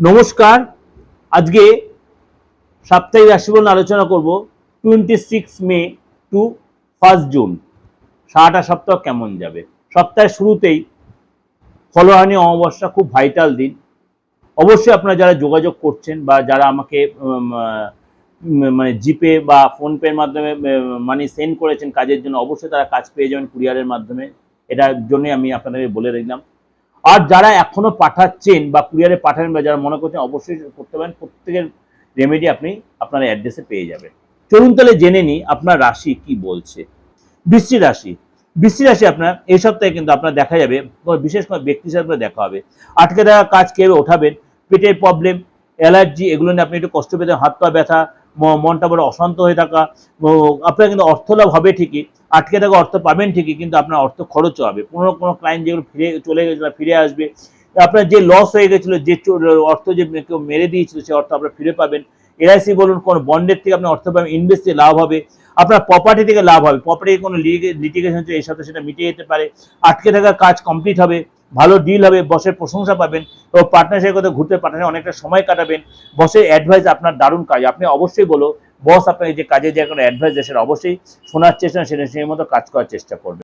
নমস্কার। আজকে সাপ্তাহিক রাশিফল আলোচনা করব twenty six May to first June সারাটা সপ্তাহ কেমন যাবে? সপ্তাহের শুরুতেই ফলোহানি, অমাবস্যা খুব ভাইটাল দিন। অবশ্যই আপনারা যারা যোগাযোগ করছেন বা যারা আমাকে মানে জিপে বা ফোনপের মাধ্যমে মানি সেন্ড করেছেন কাজের জন্য, অবশ্যই তারা কাজ পেয়ে যাবেন কুরিয়ারের মাধ্যমে। এটার জন্যই আমি আপনাদের বলে রাখলাম আর যারা এখনও পাঠাচ্ছেন বা কুরিয়ারে পাঠাবেন বা যারা মনে করছেন অবশ্যই করতে পারেন, প্রত্যেকের রেমেডি আপনি আপনার অ্যাড্রেসে পেয়ে যাবেন। চলুন তাহলে জেনে নিই আপনার রাশি কি বলছে। বৃশ্চিক রাশি। বৃশ্চিক রাশি আপনার, এই সপ্তাহে কিন্তু আপনার দেখা যাবে বিশেষ করে সাথে আপনার দেখা হবে। আটকে থাকা কাজ কেউ ওঠাবেন, পেটের প্রবলেম অ্যালার্জি এগুলো নিয়ে আপনি একটু কষ্ট পেতে হাত পা ব্যথা মনটা বড় অশান্ত হয়ে থাকা আপনার কিন্তু অর্থ লাভ হবে ঠিকই, আটকে থাকা অর্থ পাবেন ঠিকই, কিন্তু আপনার অর্থ খরচও হবে। কোনো কোনো ক্লায়েন্ট যেগুলো ফিরে চলে গেছিল ফিরে আসবে, আপনার যে লস হয়ে গেছিল, যে অর্থ যে কেউ মেরে দিয়েছিল সেই অর্থ আপনার ফিরে পাবেন। এলআইসি বলুন, কোনো বন্ডের থেকে আপনি অর্থ পাবেন ইনভেস্টে লাভ হবে। আপনার প্রপার্টি থেকে লাভ হবে। প্রপার্টির কোনো লিটিগেশন হচ্ছে এই সাথে সেটা মিটে যেতে পারে। আটকে থাকা কাজ কমপ্লিট হবে। ভালো ডিল হবে, বসের প্রশংসা পাবেন ও পার্টনারশিপের কথা ঘুরতে পার্টনার অনেকটা সময় কাটাবেন। বসের অ্যাডভাইস আপনার দারুণ কাজ। আপনি অবশ্যই বলো, বস আপনাকে যে কাজে যে কোনো অ্যাডভাইস সেটা অবশ্যই শোনার চেষ্টা, সেটা সেই মতো কাজ করার চেষ্টা করবে।